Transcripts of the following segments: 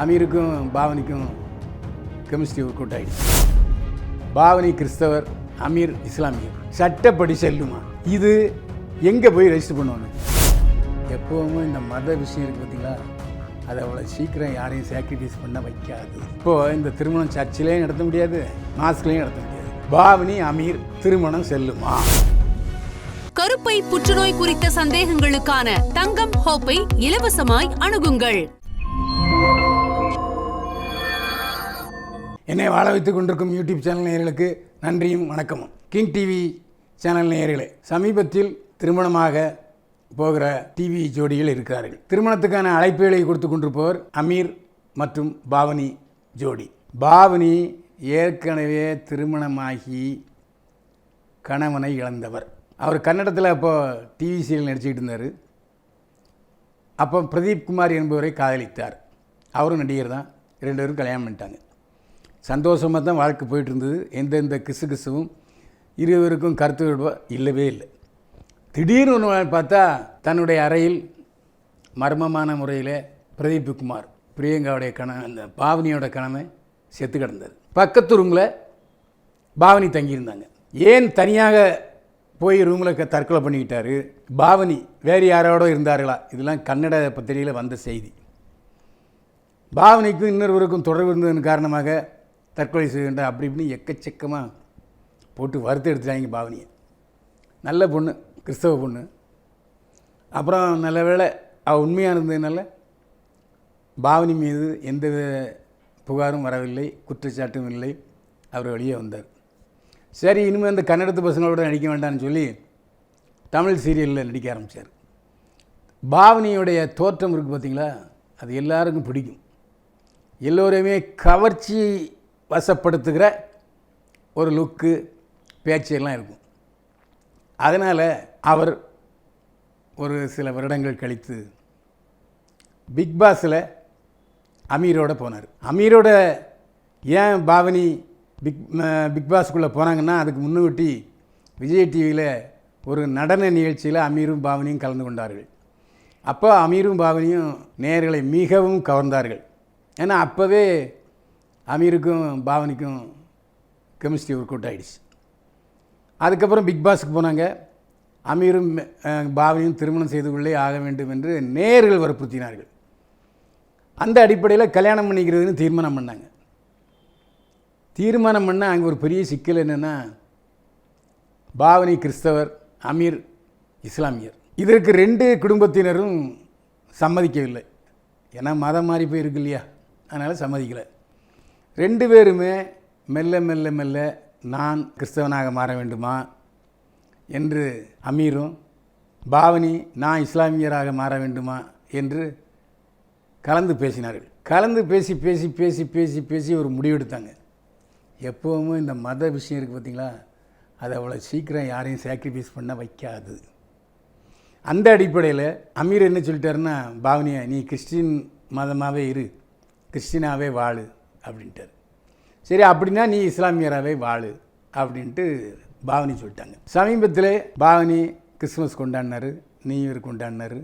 அமீருக்கும் பாவனிக்கும் chemistry work out ஆயிடுச்சு. பாவனி கிறிஸ்தவர் அமீர் இஸ்லாமியர். சட்டப்படி செல்லுமா? இது எங்கே போய் ரெஜிஸ்டர் பண்ணுவாங்க? எப்போவுமே இந்த மத விஷயம் இருக்குது பார்த்தீங்களா அது அவ்வளோ சீக்கிரம் யாரையும் சாக்ரிஃபைஸ் பண்ண வைக்காது. இப்போது இந்த திருமணம் சர்ச்சிலையும் நடத்த முடியாது மாஸ்க்லையும் நடத்த முடியாது. பாவனி அமீர் திருமணம் செல்லுமா? கருப்பை புற்றுநோய் குறித்த சந்தேகங்களுக்கான தங்கம் ஹோப்பை இலவசமாய் அணுகுங்கள். என்னை வாழ வைத்துக் கொண்டிருக்கும் யூடியூப் சேனல் நேயர்களுக்கு நன்றியும் வணக்கமும். கிங் டிவி சேனல் நேயர்களே சமீபத்தில் திருமணமாக போகிற டிவி ஜோடிகள் இருக்கிறார்கள். திருமணத்துக்கான அழைப்புகளை கொடுத்து கொண்டிருப்பவர் அமீர் மற்றும் பாவனி ஜோடி. பாவனி ஏற்கனவே திருமணமாகி கணவனை இழந்தவர். அவர் கன்னடத்தில் அப்போ டிவி சீரியல் நடிச்சுக்கிட்டு இருந்தார். அப்போ பிரதீப் குமார் என்பவரை காதலித்தார். அவரும் நடிகர் தான் ரெண்டு பேரும் கல்யாணம் பண்ணிட்டாங்க. சந்தோஷமாக தான் வாழ்க்கை போயிட்டு இருந்தது எந்தெந்த கிசு கிசுவும் இருவருக்கும் கருத்து வேறுபாடு இல்லவே இல்லை. திடீர்னு ஒன்று பார்த்தா தன்னுடைய அறையில் மர்மமான முறையில் பிரதீப் குமார் பிரியங்காவுடைய கணவன் அந்த பாவனியோட கணவன் செத்து கிடந்தது பக்கத்து ரூமில் பாவனி தங்கியிருந்தாங்க. ஏன் தனியாக போய் ரூமில் க தற்கொலை பண்ணிக்கிட்டாரு? பாவனி வேறு யாரோட இருந்தார்களா? இதெல்லாம் கன்னட பத்திரிகையில் வந்த செய்தி. பாவனைக்கும் இன்னொருவருக்கும் தொடர்பு இருந்ததன் காரணமாக தற்கொலை செய்கின்ற அப்படி இப்படின்னு எக்கச்சக்கமாக போட்டு வறுத்து எடுத்துட்டாங்க பாவனியை. நல்ல பொண்ணு கிறிஸ்தவ பொண்ணு. அப்புறம் நல்ல வேளை அவள் உண்மையாக இருந்ததுனால பாவனி மீது எந்த புகாரும் வரவில்லை குற்றச்சாட்டும் இல்லை. அவர் வெளியே வந்தார். சரி இனிமேல் அந்த கன்னடத்து பசங்களோட நடிக்க வேண்டாம்னு சொல்லி தமிழ் சீரியலில் நடிக்க ஆரம்பித்தார் பாவனியுடைய தோற்றம் இருக்குது பார்த்திங்களா அது எல்லாருக்கும் பிடிக்கும். எல்லோரையுமே கவர்ச்சி வசப்படுத்துகிற ஒரு லுக்கு பேச்செல்லாம் இருக்கும். அதனால் அவர் ஒரு சில வருடங்கள் கழித்து பிக் பாஸில் அமீரோட போனார். அமீரோட ஏன் பாவனி பிக் பிக் பாஸ்க்குள்ளே போனாங்கன்னா அதுக்கு முன்னுக்கூட்டி விஜய் டிவியில் ஒரு நடன நிகழ்ச்சியில் அமீரும் பாவனியும் கலந்து கொண்டார்கள். அப்போ அமீரும் பாவனியும் நேயர்களை மிகவும் கவர்ந்தார்கள். ஏன்னா அப்போவே அமீருக்கும் பாவனிக்கும் கெமிஸ்ட்ரி ஒர்க் அவுட் ஆகிடுச்சு அதுக்கப்புறம் பிக் பாஸுக்கு போனாங்க. அமீரும் பாவனியும் திருமணம் செய்து கொள்ளே ஆக வேண்டும் என்று நேர்கள் வற்புறுத்தினார்கள். அந்த அடிப்படையில் கல்யாணம் பண்ணிக்கிறதுன்னு தீர்மானம் பண்ணாங்க. தீர்மானம் பண்ண அங்கே ஒரு பெரிய சிக்கல் என்னென்னா பாவனி கிறிஸ்தவர் அமீர் இஸ்லாமியர். இதற்கு ரெண்டு குடும்பத்தினரும் சம்மதிக்கவில்லை. ஏன்னா மதம் மாறி போயிருக்கு இல்லையா? அதனால் சம்மதிக்கலை. ரெண்டு பேருமே மெல்ல மெல்ல மெல்ல நான் கிறிஸ்தவனாக மாற வேண்டுமா? என்று அமீரும் பாவனி நான் இஸ்லாமியராக மாற வேண்டுமா? என்று கலந்து பேசினார்கள். கலந்து பேசி பேசி பேசி பேசி பேசி ஒரு முடிவெடுத்தாங்க. எப்போவுமே இந்த மத விஷயம் இருக்குது பார்த்தீங்களா? அது அவ்வளோ சீக்கிரம் யாரையும் சாக்ரிஃபைஸ் பண்ண வைக்காது. அந்த அடிப்படையில் அமீர் என்ன சொல்லிட்டாருன்னா பாவனியா நீ கிறிஸ்டின் மதமாகவே இரு. கிறிஸ்டினாகவே வாழு. அப்படின்ட்டார். சரி அப்படின்னா நீ இஸ்லாமியராகவே வாழு அப்படின்ட்டு பாவனி சொல்லிட்டாங்க. சமீபத்தில் பாவனி கிறிஸ்மஸ் கொண்டாடினார் நியூ இயர் கொண்டாடினார்.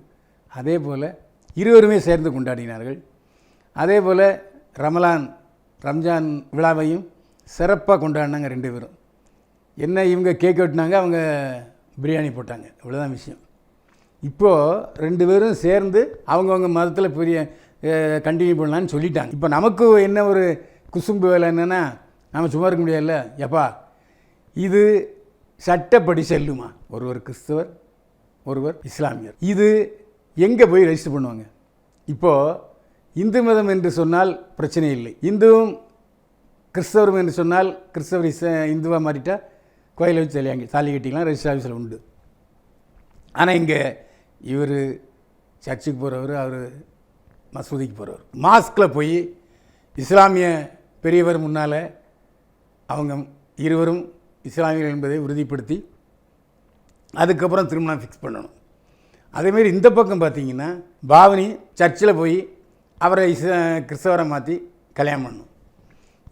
அதே போல் இருவருமே சேர்ந்து கொண்டாடினார்கள். அதே போல் ரமலான் ரம்ஜான் விழாவையும் சிறப்பாக கொண்டாடினாங்க ரெண்டு பேரும். என்ன இவங்க கேக் வெட்டினாங்க அவங்க பிரியாணி போட்டாங்க. இவ்வளோதான் விஷயம். இப்போது ரெண்டு பேரும் சேர்ந்து அவங்கவுங்க மதத்தில் பெரிய கண்டினியூ பண்ணலான்னு சொல்லிட்டாங்க. இப்போ நமக்கு என்ன ஒரு குசும்பு வேலை என்னென்னா நம்ம சும்மா இருக்க முடியாதுல்ல? எப்பா இது சட்டப்படி செல்லுமா? ஒருவர் கிறிஸ்தவர் ஒருவர் இஸ்லாமியர். இது எங்கே போய் ரெஜிஸ்டர் பண்ணுவாங்க? இப்போது இந்து மதம் என்று சொன்னால் பிரச்சனை இல்லை. இந்துவும் கிறிஸ்தவரும் என்று சொன்னால் கிறிஸ்தவர் இஸ் இந்துவாக மாறிட்டால் கோயிலை வச்சு தலையாங்க தாலி கட்டிக்கலாம் ரெஜிஸ்டர் ஆஃபீஸில் உண்டு. ஆனால் இங்கே இவர் சர்ச்சுக்கு போகிறவர் அவர் மசூதிக்கு போகிறவர் மாஸ்கில் போய் இஸ்லாமிய பெரியவர் முன்னால் அவங்க இருவரும் இஸ்லாமியர்கள் என்பதை உறுதிப்படுத்தி அதுக்கப்புறம் திருமணம் ஃபிக்ஸ் பண்ணணும். அதேமாரி இந்த பக்கம் பார்த்தீங்கன்னா பாவனி சர்ச்சில் போய் அவரை இஸ் கிறிஸ்தவரை மாற்றி கல்யாணம் பண்ணணும்.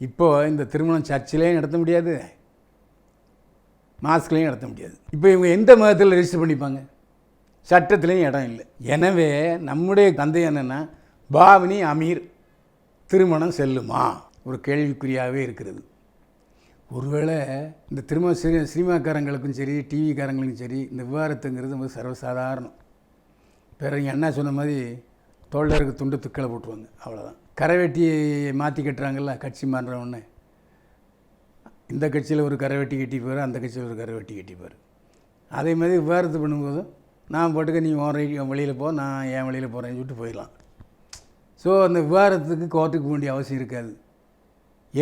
இப்போது இந்த திருமணம் சர்ச்சிலையும் நடத்த முடியாது. மாஸ்க்லேயும் நடத்த முடியாது. இப்போ இவங்க எந்த மதத்தில் ரெஜிஸ்டர் பண்ணிப்பாங்க? சட்டத்திலையும் இடம் இல்லை. எனவே நம்முடைய தந்தை என்னென்னா பாவனி அமீர் திருமணம் செல்லுமா? ஒரு கேள்விக்குறியாகவே இருக்கிறது. ஒருவேளை இந்த திருமண சினி சினிமாக்காரங்களுக்கும் சரி டிவிக்காரங்களுக்கும் சரி இந்த விவாதத்துங்கிறது வந்து சர்வசாதாரணம். பிறகு என்ன சொன்ன மாதிரி தோழருக்கு துண்டு துக்களை போட்டுருவாங்க. அவ்வளோதான் கரைவெட்டியை மாற்றி கட்டுறாங்கல்ல கட்சி மாறுற இந்த கட்சியில் ஒரு கரைவெட்டி கட்டிப்பார் அந்த கட்சியில் ஒரு கரைவெட்டி கட்டிப்பார். அதே மாதிரி விவாதத்து பண்ணும்போதும் நான் போட்டுக்க நீ உன் வழியில் போ நான் என் வழியில் போகிறேன்னு சொல்லிட்டு போயிடலாம். ஸோ அந்த விவாதத்துக்கு கோர்ட்டுக்கு வேண்டிய அவசியம் இருக்காது.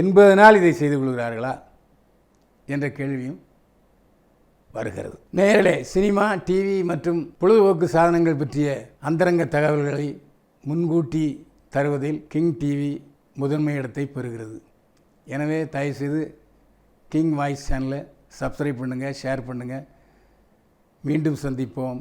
எண்பது நாள் இதை செய்து கொள்கிறார்களா என்ற கேள்வியும் வருகிறது. நேரலே சினிமா டிவி மற்றும் பொழுதுபோக்கு சாதனங்கள் பற்றிய அந்தரங்க தகவல்களை முன்கூட்டி தருவதில் கிங் டிவி முதன்மை இடத்தை பெறுகிறது. எனவே தயவுசெய்து கிங் வாய்ஸ் சேனலை சப்ஸ்கிரைப் பண்ணுங்கள் ஷேர் பண்ணுங்கள் மீண்டும் சந்திப்போம்.